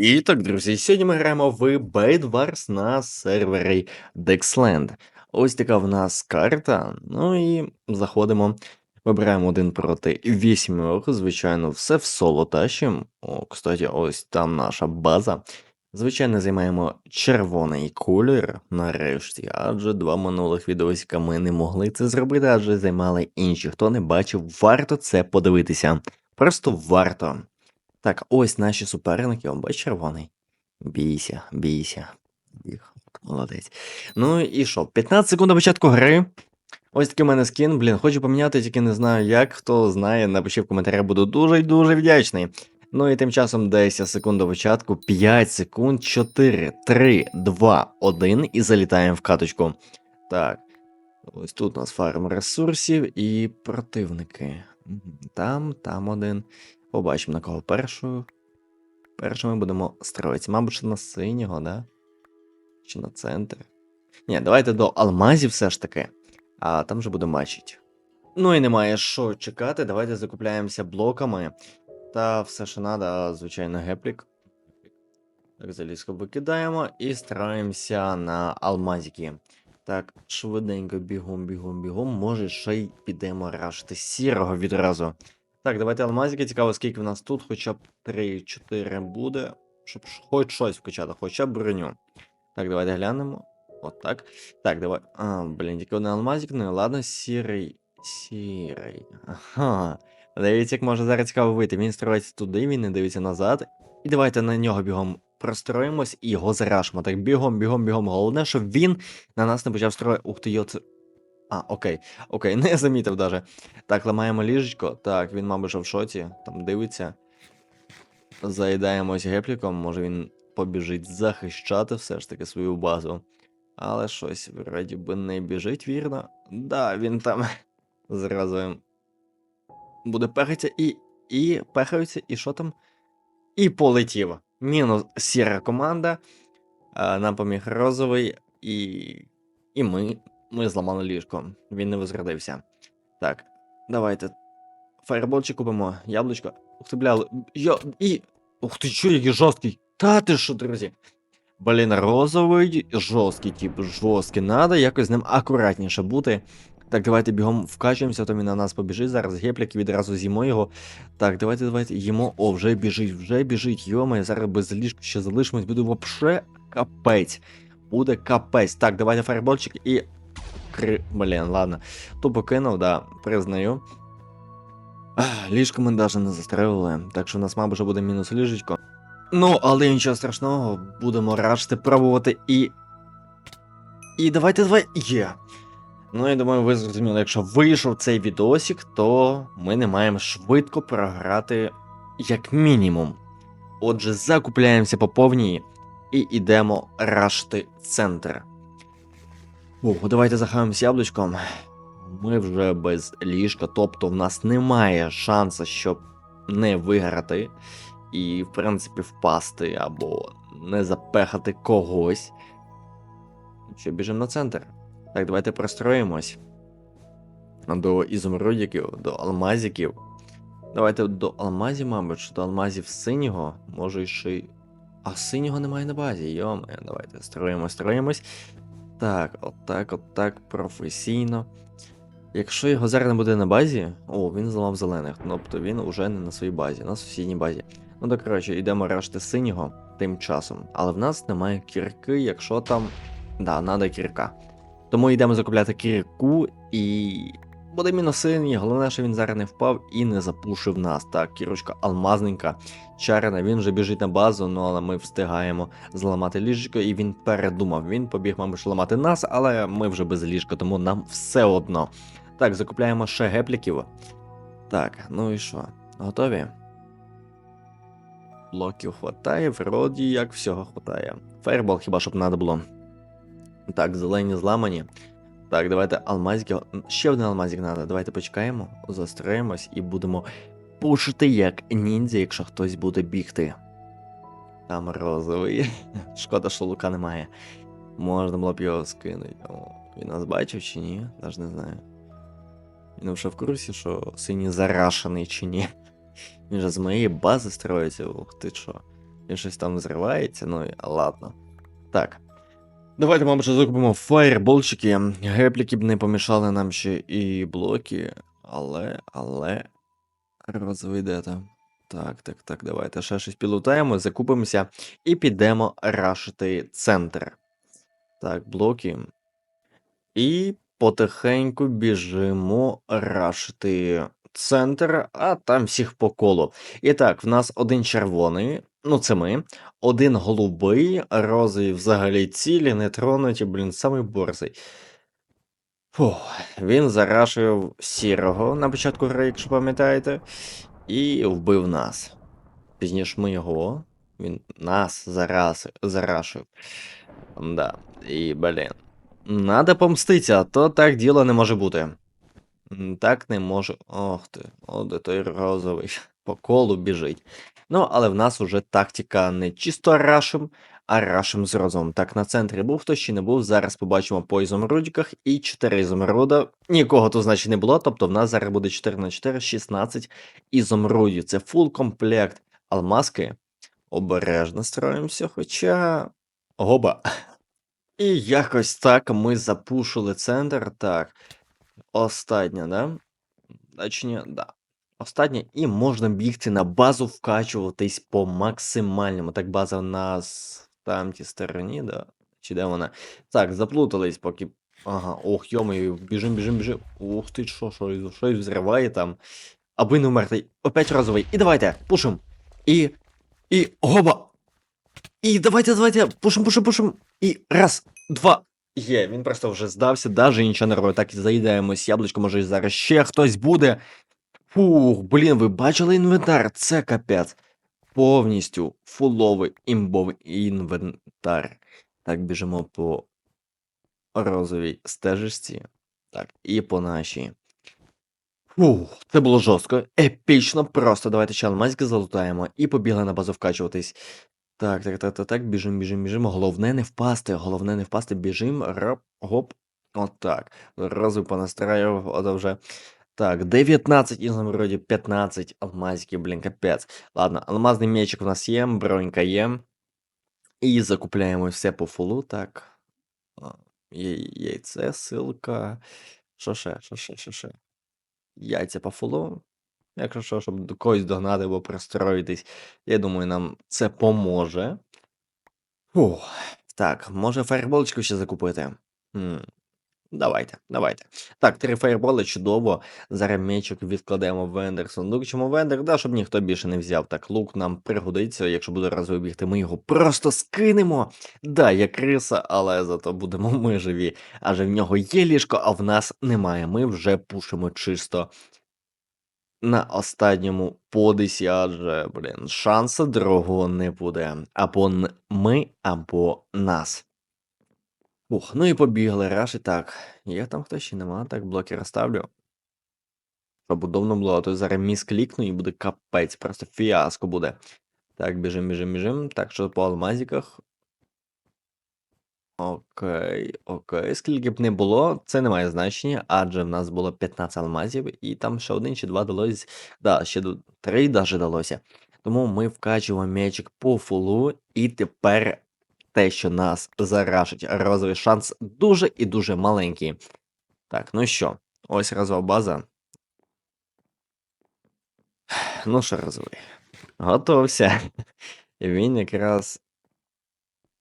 І так, друзі, сьогодні ми граємо в Bait Wars на сервері Dexland. Ось така в нас карта. Ну і заходимо. Вибираємо один проти вісьмьох. Звичайно, все в соло тащимо. О, кстати, ось там наша база. Звичайно, займаємо червоний колір нарешті, адже два минулих відосика ми не могли це зробити, адже займали інші. Хто не бачив, варто це подивитися. Просто варто. Так, ось наші суперники, он бач червоний. Бійся, бійся. Біг. Молодець. Ну і що? 15 секунд до початку гри. Ось такий у мене скін. Блін, хочу поміняти, тільки не знаю як. Хто знає, напиши в коментарях, буду дуже дуже вдячний. Ну і тим часом 10 секунд до початку, 5 секунд, 4, 3, 2, 1 і залітаємо в каточку. Так. Ось тут у нас фарм ресурсів і противники. Там, там один. Побачимо на кого першою. Першими будемо строїтися. Мабуть, що на синього, да? Чи на центр. Ні, давайте до алмазів все ж таки. А там вже будемо бачити. Ну і немає що чекати. Давайте закупляємося блоками. Та все, що треба, звичайно, геплік. Так, залізку викидаємо і стараємося на алмазики. Так, швиденько бігом, бігом, бігом. Може, ще й підемо рашити сірого відразу. Так, давайте алмазики. Цікаво, скільки в нас тут, хоча б 3-4 буде, щоб хоч щось вкачати, хоча б броню. Так, давайте глянемо. От так. Так, давай. А, блін, тільки один алмазик, ну і ладно, сірий. Сірий. Ага. Дивіться, як може зараз цікаво вийти. Він строїться туди, він не дивиться назад. І давайте на нього бігом простроїмось і його зарашимо. Так, бігом, бігом, бігом. Головне, щоб він на нас не почав строїти. Ух ти, йо, це. А, окей, окей, не замітив даже. Так, ламаємо ліжечко. Так, він, мабуть, в шоці, там дивиться. Заїдаємось гепліком, може він побіжить захищати все ж таки свою базу. Але щось, вроді би, не біжить, вірно. Да, він там зразу буде пехатися і. І пехаються, і що там? І полетів. Мінус сіра команда. Нам поміг розовий, і. І ми. Ми зламали ліжко. Він не возродився. Так, давайте. Фаєрболчик купимо, яблучко. Ух ти, бля, я. І. Ух ти, чо, який жорсткий. Та ти що, друзі? Блін, розовий, жорсткий, тип, жорсткий. Надо якось з ним акуратніше бути. Так, давайте бігом вкачуємося, то він на нас побіжить. Зараз гепляк відразу з'їмо його. Так, давайте, давайте їмо. О, вже біжить, вже біжить. Йома, зараз без ліжка ще залишимось. Буде вообще капець. Буде капець. Так, давайте фаербольчик і. Кри... Блін, ладно. Тупо кинув, да, признаю. Ліжко ми навіть не застрелили, так що у нас, мабуть, буде мінус ліжечко. Ну, але нічого страшного, будемо рашти, пробувати і. І давайте давай. Є. Ну, я думаю, ви зрозуміли, якщо вийшов цей відосик, то ми не маємо швидко програти як мінімум. Отже, закупляємося по повній і йдемо рашти центр. Ого, давайте захаваємося яблучком. Ми вже без ліжка, тобто в нас немає шансу, щоб не виграти і, в принципі, впасти або не запехати когось. Що, біжимо на центр. Так, давайте простроїмось. До ізумрудиків, до алмазиків. Давайте до алмазів, мабуть, чи до алмазів синього, може ще й. А синього немає на базі, йоме, давайте строїмось, строїмось. Так, отак, отак, професійно. Якщо його зараз не буде на базі, о, він зламав зелених, тобто він уже не на своїй базі, на сусідній базі. Ну так коротше, йдемо решти синього тим часом. Але в нас немає кірки, якщо там. Да, треба кірка. Тому йдемо закупляти кірку і. Буде мінус головне, що він зараз не впав і не запушив нас. Так, кірочка алмазненька, чарена, він вже біжить на базу, ну але ми встигаємо зламати ліжечко, і він передумав. Він побіг, мабуть, ламати нас, але ми вже без ліжка, тому нам все одно. Так, закупляємо ще гепліків. Так, ну і що? Готові? Блоків хватає, вроді як всього хватає. Фаербол хіба щоб треба було. Так, зелені зламані. Так, давайте алмазики. Ще один алмазик треба. Давайте почекаємо, застроїмось і будемо пушити як ніндзя, якщо хтось буде бігти. Там розовий. Шкода, що лука немає. Можна було б його скинути. Він нас бачив чи ні? Навіть не знаю. Він вже в курсі, що синій зарашений чи ні. Він же з моєї бази строїться, ух ти що. Він щось там зривається, ну ладно. Так. Давайте, мабуть, закупимо фаєрболчики. Гепліки б не помішали нам ще і блоки. Але, але. Розведете. Так, так, так, давайте ще щось підлутаємо, закупимося і підемо рашити центр. Так, блоки. І потихеньку біжимо рашити центр, а там всіх по колу. І так, в нас один червоний, ну це ми, один голубий, розові взагалі цілі, не тронуті, блін, самий борзий. Фух, він зарашив сірого на початку гри, якщо пам'ятаєте, і вбив нас. Пізніше ми його, він нас зараз зарашив. Да, і блін. Надо помститися, то так діло не може бути. Так не може. Ох ти, о, той розовий. По колу біжить. Ну, але в нас уже тактика не чисто рашим, а рашим з розумом. Так, на центрі був хтось чи не був. Зараз побачимо по ізумрудиках і 4 ізумруда. Нікого тут, значить, не було. Тобто в нас зараз буде 4 на 4, 16 ізумрудів. Це фул комплект. Алмазки. Обережно строїмося, хоча. Гоба. І якось так ми запушили центр. Так. Остання, да? Точні, да. Остання, і можна бігти на базу, вкачуватись по максимальному. Так, база в нас в тамтій стороні, да? Чи де вона? Так, заплутались, поки. Ага, ох, йомою, біжим, біжим, біжим. Ух ти, що, що, щось взриває там. Аби не вмерти. Опять розовий. І давайте, пушим. І. І. Гоба! І давайте, давайте, пушим, пушим, пушим. І раз, два. Є, він просто вже здався, даже нічого не робить. Так заїдаємось, яблучко, може зараз ще хтось буде. Фух, блін, ви бачили інвентар? Це капець. Повністю фуловий імбовий інвентар. Так, біжимо по розовій стежечці. Так, і по нашій. Фух, це було жорстко, епічно, просто давайте ще алмазики залутаємо і побігли на базу вкачуватись. Так, так, так, так, так, біжим, біжим, біжим. Головне не впасти, головне не впасти, біжим, рап, гоп. Отак. Розу понастраював, ото вже. Так, 19 ізумрудів, 15 алмазиків, блін, капець. Ладно, алмазний м'ячик у нас є, бронька є. І закупляємо все по фулу, так. Яйце. Що ще, що ще. Яйця по фулу. Якщо що, щоб до когось догнати або пристроїтись, я думаю, нам це поможе. Фух. Так, може фаєрболочку ще закупити? М, Давайте, давайте. Так, три фаєрболи чудово. Зараз мечик відкладемо в вендер сундук. Чому вендер? Да, щоб ніхто більше не взяв. Так, лук нам пригодиться, якщо буде разово бігти, ми його просто скинемо. Да, я криса, але зато будемо ми живі. Адже в нього є ліжко, а в нас немає. Ми вже пушимо чисто на останньому подисі, адже, блін, шансу другого не буде. Або ми, або нас. Ух, ну і побігли, раш і так. Є там хтось чи нема, так блоки розставлю. Щоб удобно було, а то зараз міс клікну і буде капець, просто фіаско буде. Так, біжим, біжим, біжим. Так, що по алмазиках. Окей, окей. Скільки б не було, це не має значення, адже в нас було 15 алмазів, і там ще один чи два далось. Да, ще три даже далося. Тому ми вкачуємо м'ячик по фулу, і тепер те, що нас зарашить, розовий шанс дуже і дуже маленький. Так, ну що, ось розова база. Ну що, розовий, готовся. Він якраз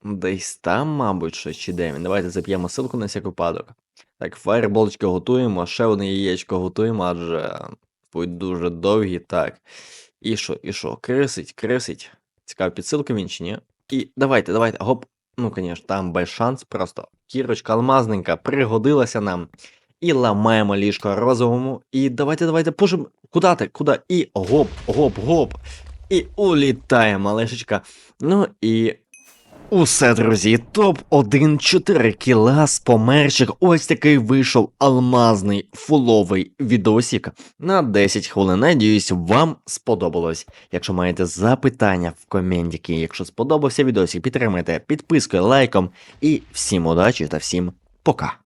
десь там, мабуть, щось чи де він. Давайте зап'ємо ссылку на всяк випадок. Так, фаєрболочки готуємо, ще одне яєчко готуємо, адже будуть дуже довгі. Так. І що, і що? Крисить, крисить. Цікаво, підсилка він чи ні? І давайте, давайте, гоп. Ну, звісно, там без шанс, просто кірочка алмазненька пригодилася нам. І ламаємо ліжко розовому. І давайте, давайте, пушимо. Куда ти? Куда? І гоп, гоп, гоп. І улітає малешечка. Ну і Усе, друзі, топ-1 4 кіла з померших. Ось такий вийшов алмазний фуловий відосік на 10 хвилин. Надіюсь, вам сподобалось. Якщо маєте запитання в коментіки, якщо сподобався відосік, підтримайте підпискою, лайком і всім удачі та всім пока.